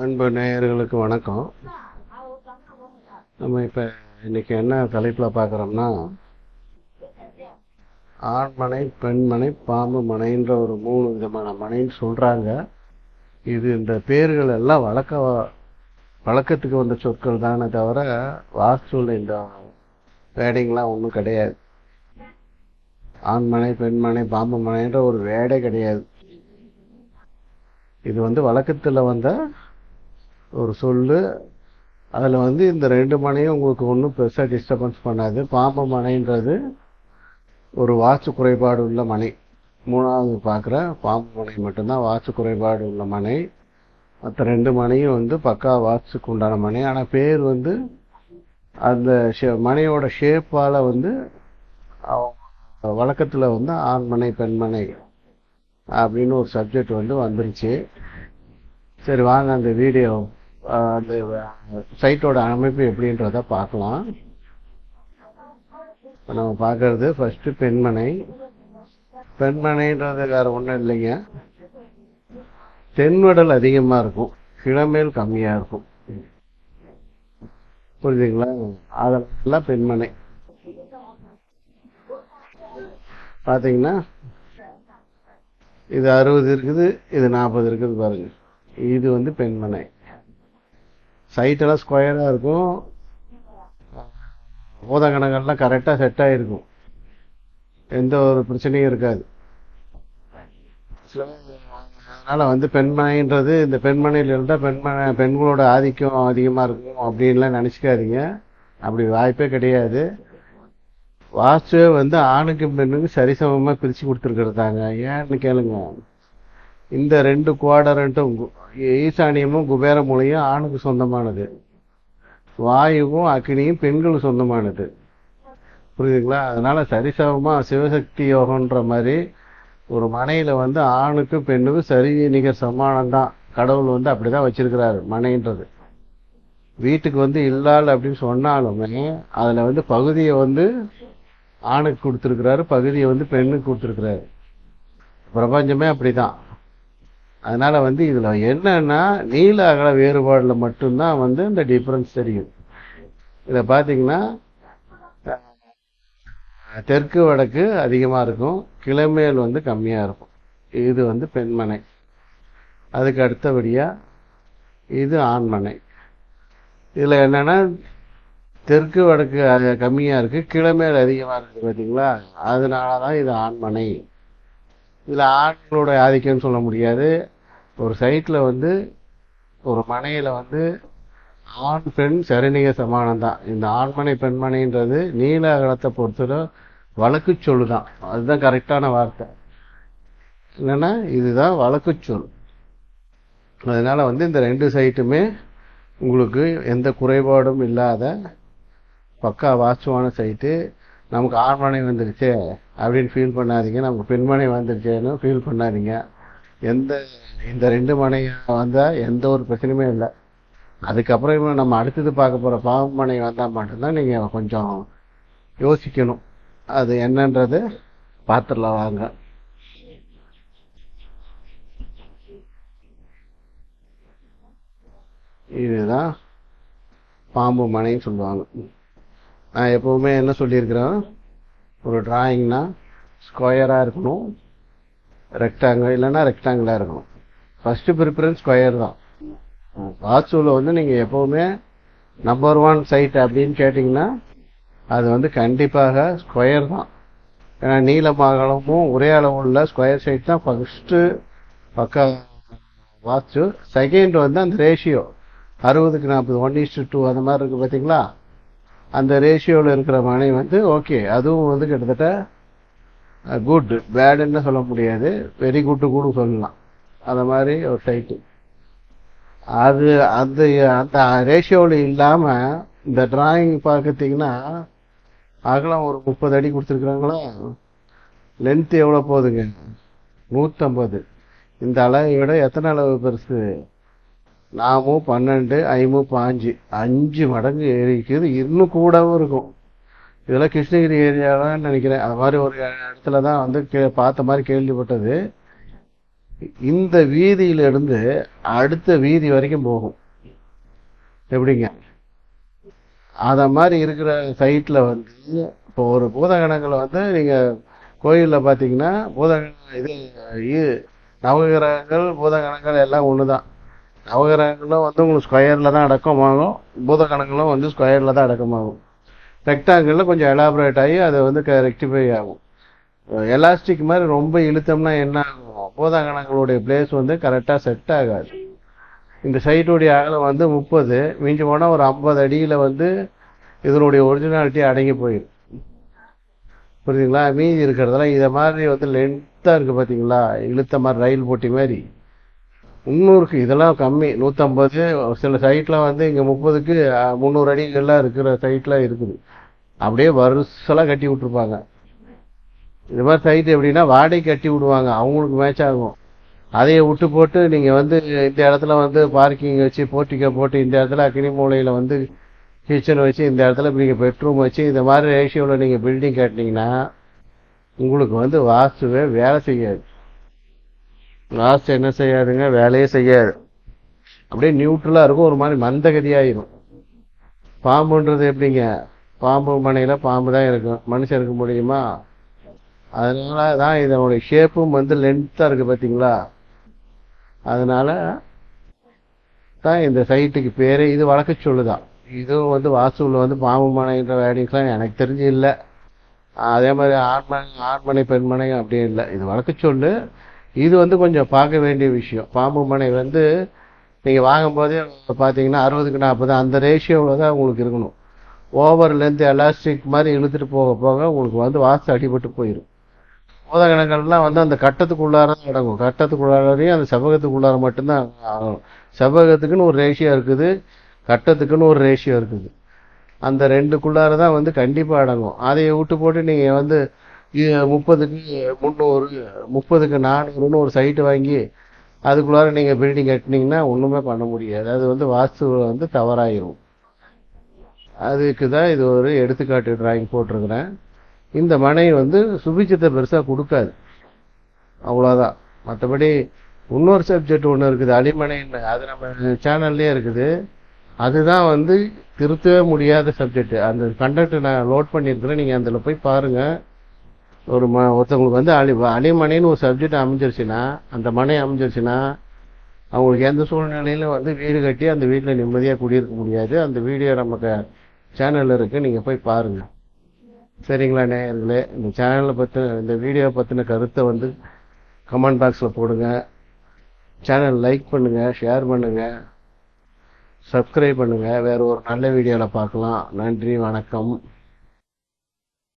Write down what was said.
அன்பு நேயர்களுக்கு வணக்கம். நம்ம இப்போ இன்னைக்கு என்ன தலைப்பில் பார்க்குறோம்னா ஆண்மனை பெண்மனை பாம்பு மனைன்ற ஒரு மூணு விதமான மனைன்னு சொல்கிறாங்க இது இந்த பேர்கள் எல்லாம் வழக்க வழக்கத்துக்கு வந்த சொற்கள் தானே தவிர வாஸ்துல இந்த வேடைங்கெலாம் ஒன்றும் கிடையாது. ஆண்மனை பெண்மனை பாம்பு மனைன்ற ஒரு வேடே கிடையாது. இது வந்து வழக்கத்தில் வந்த ஒரு சொல்லு. அதில் வந்து இந்த ரெண்டு மனையும் உங்களுக்கு ஒன்றும் பெருசாக டிஸ்டர்பன்ஸ் பண்ணாது. பாம்பு மனைன்றது ஒரு வாஸ்து குறைபாடு உள்ள மனை. மூணாவது பார்க்குற பாம்பு மனை மட்டும்தான் வாஸ்து குறைபாடு உள்ள மனை. மற்ற ரெண்டு மனையும் வந்து பக்கா வாஸ்துக்கு உண்டான மனை. ஆனால் பேர் வந்து அந்த ஷே மனையோட ஷேப்பால் வந்து அவங்க வழக்கத்தில் வந்து ஆண்மனை பெண்மனை அப்படின்னு ஒரு சப்ஜெக்ட் வந்து வந்துருச்சு. சரி வாங்க அந்த வீடியோ அந்த சைட்டோட அமைப்பு எப்படின்றத பார்க்கலாம். இப்போ நம்ம பார்க்கறது ஃபஸ்ட்டு பெண்மனை. பெண்மனைன்றது வேறு ஒன்றும் இல்லைங்க. தென்வடல் அதிகமாக இருக்கும். கிழமேல் கம்மியாக இருக்கும். புரியுதுங்களா? அதெல்லாம் பெண்மனை. பார்த்தீங்கன்னா இது அறுபது இருக்குது இது நாற்பது இருக்குது பாருங்க. இது வந்து பெண்மனை சைட்டெல்லாம் ஸ்கொயராக இருக்கும். பூதகணங்கள்லாம் கரெக்டாக செட் ஆகிருக்கும் எந்த ஒரு பிரச்சனையும் இருக்காது. அதனால் வந்து பெண்மனைன்றது இந்த பெண்மனையில் இருந்தால் பெண்மனை பெண்களோட ஆதிக்கம் அதிகமாக இருக்கும் அப்படின்லாம் நினச்சிக்காதீங்க. அப்படி வாய்ப்பே கிடையாது. வாஸ்துவே வந்து ஆணுக்கு பெண்ணுக்கும் சரிசமமாக பிரித்து கொடுத்துருக்குறதாங்க. ஏன்னு கேளுங்க. இந்த ரெண்டு குவாடரண்ட்டும் ஈசானியமும் குபேர மூலையும் ஆணுக்கு சொந்தமானது. வாயுவும் அக்னியும் பெண்களுக்கு சொந்தமானது. புரியுதுங்களா? அதனால சரிசமமாக சிவசக்தி யோகன்ற மாதிரி ஒரு மனையில் வந்து ஆணுக்கும் பெண்ணுக்கும் சரி நிகர் சமானம் தான் கடவுள் வந்து அப்படி தான் வச்சிருக்கிறாரு மனைன்றது. வீட்டுக்கு வந்து இல்லால் அப்படின்னு சொன்னாலுமே அதில் வந்து பகுதியை வந்து ஆணுக்கு கொடுத்துருக்கிறாரு பகுதியை வந்து பெண்ணுக்கு கொடுத்துருக்கிறாரு. பிரபஞ்சமே அப்படிதான். அதனால வந்து இதுல என்னன்னா நீல அகல வேறுபாடுல மட்டும்தான் வந்து இந்த டிஃபரன்ஸ் தெரியும். இத பாத்தீங்கன்னா தெற்கு வடக்கு அதிகமா இருக்கும் கிழமேல் வந்து கம்மியா இருக்கும். இது வந்து பெண்மனை. அதுக்கு அடுத்தபடியா இது ஆண்மனை. இதுல என்னன்னா தெற்கு வடக்கு கம்மியாக இருக்குது கிழமேல் அதிகமாக இருக்குது பார்த்தீங்களா அதனால தான் இது ஆண்மனை. இதில் ஆண்களோட ஆதிக்கம்னு சொல்ல முடியாது. ஒரு சைட்டில் வந்து ஒரு மனையில் வந்து ஆண் பெண் சரிநிக சமானம் தான் இந்த ஆண்மனை பெண்மனைன்றது நீல அகலத்தை பொறுத்தவரை வழக்கு சொல்லு தான் அதுதான் கரெக்டான வார்த்தை. என்னென்னா இதுதான் வழக்கு சொல். அதனால் வந்து இந்த ரெண்டு சைட்டுமே உங்களுக்கு எந்த குறைபாடும் இல்லாத பக்கா வாஸ்துவான சைட்டு நமக்கு ஆண்மனை வந்துருச்சு அப்படின்னு ஃபீல் பண்ணாதீங்க. நமக்கு பெண்மனை வந்துருச்சேன்னு ஃபீல் பண்ணாதீங்க. எந்த இந்த ரெண்டு மனையாக வந்தால் எந்த ஒரு பிரச்சனையுமே இல்லை. அதுக்கப்புறம் நம்ம அடுத்தது பார்க்க போகிற பாவமனை வந்தால் மட்டும்தான் நீங்கள் கொஞ்சம் யோசிக்கணும். அது என்னன்றது பார்த்துடலாம் வாங்க. இதுதான் பாம்பு மனைன்னு சொல்லுவாங்க. நான் எப்போவுமே என்ன சொல்லியிருக்கிறேன்? ஒரு டிராயிங்னா ஸ்கொயராக இருக்கணும். ரெக்டாங்கிள் இல்லைன்னா ரெக்டாங்கிளாக இருக்கணும். ஃபஸ்ட்டு ப்ரிஃபரன்ஸ் ஸ்கொயர் தான். வாட்ஸூவில் வந்து நீங்கள் எப்போவுமே நம்பர் ஒன் சைட் அப்படின்னு கேட்டிங்கன்னா அது வந்து கண்டிப்பாக ஸ்கொயர் தான். ஏன்னா நீளம் ஒரே அளவு உள்ள ஸ்கொயர் சைட் தான் ஃபஸ்ட்டு பக்கம் வாட்சு செகண்ட் வந்து அந்த ரேஷியோ அறுபதுக்கு நாற்பது ஒன் இஸ்டு டூ அந்த மாதிரி இருக்குது பார்த்தீங்களா அந்த ரேஷியோவில் இருக்கிற மனை வந்து ஓகே அதுவும் வந்து கிட்டத்தட்ட குட் பேடுன்னு சொல்ல முடியாது. வெரி குட்டு கூட சொல்லலாம். அந்த மாதிரி ஒரு சைட்டு அது அந்த அந்த ரேஷியோவில் இல்லாமல் இந்த டிராயிங் பார்க்கறீங்கன்னா அகலம் ஒரு முப்பது அடி கொடுத்துருக்குறாங்களா? லென்த் எவ்வளோ போகுதுங்க? நூற்றம்பது இந்த அளவை விட எத்தனை அளவு பெருசு? நாமும் பன்னெண்டு ஐமு பாஞ்சு. அஞ்சு மடங்கு ஏறிக்குது. இன்னும் கூடவும் இருக்கும். இதெல்லாம் கிருஷ்ணகிரி ஏரியாவில் நினைக்கிறேன்? அது மாதிரி ஒரு இடத்துல தான் வந்து கே பார்த்த மாதிரி கேள்விப்பட்டது. இந்த வீதியிலிருந்து அடுத்த வீதி வரைக்கும் போகும். எப்படிங்க? அத மாதிரி இருக்கிற சைட்ல வந்து இப்போ ஒரு பூதகணங்களை வந்து நீங்க கோயிலில் பார்த்தீங்கன்னா பூதகண இது நவகிரகங்கள் பூதகணங்கள் எல்லாம் ஒன்று தான் நவகிரகங்களும் வந்து உங்களுக்கு ஸ்கொயரில் தான் அடக்கமாகும். பூதகணங்களும் வந்து ஸ்கொயரில் தான் அடக்கமாகும். ரெக்டாங்கிளில் கொஞ்சம் எலாபரேட் ஆகி அது வந்து க ரெக்டிஃபை ஆகும். எலாஸ்டிக் மாதிரி ரொம்ப இழுத்தம்னா என்ன ஆகும்? பூதகணங்களுடைய பிளேஸ் வந்து கரெக்டாக செட் ஆகாது. இந்த சைட்டுடைய அகலம் வந்து முப்பது. மிஞ்சி போனால் ஒரு ஐம்பது அடியில் வந்து இதனுடைய ஒரிஜினாலிட்டி அடங்கி போயிடும். புரியுதுங்களா? மீதி இருக்கிறதெல்லாம் இதை மாதிரி வந்து லென்த்தாக இருக்குது பார்த்தீங்களா இழுத்த மாதிரி ரயில் போட்டி மாதிரி. முந்நூறுக்கு இதெல்லாம் கம்மி. நூற்றம்பது சில சைட்டில் வந்து இங்கே முப்பதுக்கு முந்நூறு அடிகள்லாம் இருக்கிற சைட்லாம் இருக்குது. அப்படியே வருஷலாம் கட்டி விட்ருப்பாங்க இது மாதிரி சைட் எப்படின்னா வாடகை கட்டி விடுவாங்க. அவங்களுக்கு மேட்ச் ஆகும். அதையே விட்டு போட்டு நீங்கள் வந்து இந்த இடத்துல வந்து பார்க்கிங் வச்சு போர்ட்டிக்கோ போட்டு இந்த இடத்துல அக்னி மூலையில் வந்து கிச்சன் வச்சு இந்த இடத்துல நீங்கள் பெட்ரூம் வச்சு இந்த மாதிரி ரேஷியோவில் நீங்கள் பில்டிங் கட்டினீங்கன்னா உங்களுக்கு வந்து வாஸ்துவே வேலை செய்யாது. லாஸ்ட் என்ன செய்யாதுங்க வேலையே செய்யாது. அப்படியே நியூட்ரலாக இருக்கும் ஒரு மாதிரி மந்தகதியாயிரும். பாம்புன்றது எப்படிங்க? பாம்பு மனையில் பாம்பு தான் இருக்கும். மனுஷன் இருக்க முடியுமா? அதனால தான் இதனுடைய ஷேப்பும் வந்து லென்த்தாக இருக்கு பார்த்தீங்களா அதனால தான் இந்த சைட்டுக்கு பேர் இது வழக்கு சொல்லுதான் இதுவும் வந்து வாஸ்துவில் வந்து பாம்பு மனைன்ற வேடிங்ஸ்லாம் எனக்கு தெரிஞ்சு இல்லை. அதே மாதிரி ஆண்மனை ஆண்மனை பெண்மனை அப்படி இல்லை. இது வழக்கு சொல்லு இது வந்து கொஞ்சம் பார்க்க வேண்டிய விஷயம். பாம்பு மனை வந்து நீங்கள் வாங்கும்போதே பார்த்தீங்கன்னா அறுபதுக்கு நாற்பது அந்த ரேஷியோவில் தான் உங்களுக்கு இருக்கணும். ஓவர்லேருந்து எலாஸ்டிக் மாதிரி இழுத்துட்டு போக போக உங்களுக்கு வந்து வாஸ்து அடிபட்டு போயிடும் பூதகணங்கள்லாம் வந்து அந்த கட்டத்துக்குள்ளார தான் அடங்கும். கட்டத்துக்குள்ளாரையும் அந்த செவ்வகத்துக்குள்ளார மட்டும்தான் ஆகும் செவ்வகத்துக்குன்னு ஒரு ரேஷியோ இருக்குது கட்டத்துக்குன்னு ஒரு ரேஷியோ இருக்குது. அந்த ரெண்டுக்குள்ளார தான் வந்து கண்டிப்பாக அடங்கும். அதையை விட்டு போட்டு நீங்கள் வந்து முப்பதுக்கு முந்நூறு முப்பதுக்கு நானூறுன்னு ஒரு சைட்டு வாங்கி அதுக்குள்ளார நீங்கள் பில்டிங் கட்டினீங்கன்னா ஒன்றுமே பண்ண முடியாது. அது வந்து வாஸ்து வந்து தவறாயிரும். அதுக்கு தான் இது ஒரு எடுத்துக்காட்டு டிராயிங் போட்டிருக்கிறேன். இந்த மனை வந்து சுபிச்சத்தை பெருசாக கொடுக்காது. அவ்வளோதான் மற்றபடி இன்னொரு சப்ஜெக்ட் ஒன்று இருக்குது அடிமனைன்னு. அது நம்ம சேனல்லே இருக்குது. அதுதான் வந்து திருத்தவே முடியாத சப்ஜெக்ட் அந்த கண்டக்ட் நான் லோட் பண்ணியிருக்கிறேன். நீங்கள் அதில் போய் பாருங்கள் ஒரு ம ஒருத்தவங்களுக்கு வந்து அலி அலிமனைன்னு ஒரு சப்ஜெக்ட் அமைஞ்சிருச்சுன்னா அந்த மனை அமைஞ்சிருச்சுன்னா அவங்களுக்கு எந்த சூழ்நிலையிலும் வந்து வீடு கட்டி அந்த வீட்டில் நிம்மதியாக குடியிருக்க முடியாது. அந்த வீடியோ நமக்கு சேனலில் இருக்குது நீங்கள் போய் பாருங்கள் சரிங்களா நேயர்களே? இந்த சேனலை பற்றின இந்த வீடியோ பற்றின கருத்தை வந்து கமெண்ட் பாக்ஸில் போடுங்க. சேனல் லைக் பண்ணுங்க ஷேர் பண்ணுங்க சப்ஸ்கிரைப் பண்ணுங்க. வேற ஒரு நல்ல வீடியோவில் பார்க்கலாம். நன்றி வணக்கம்.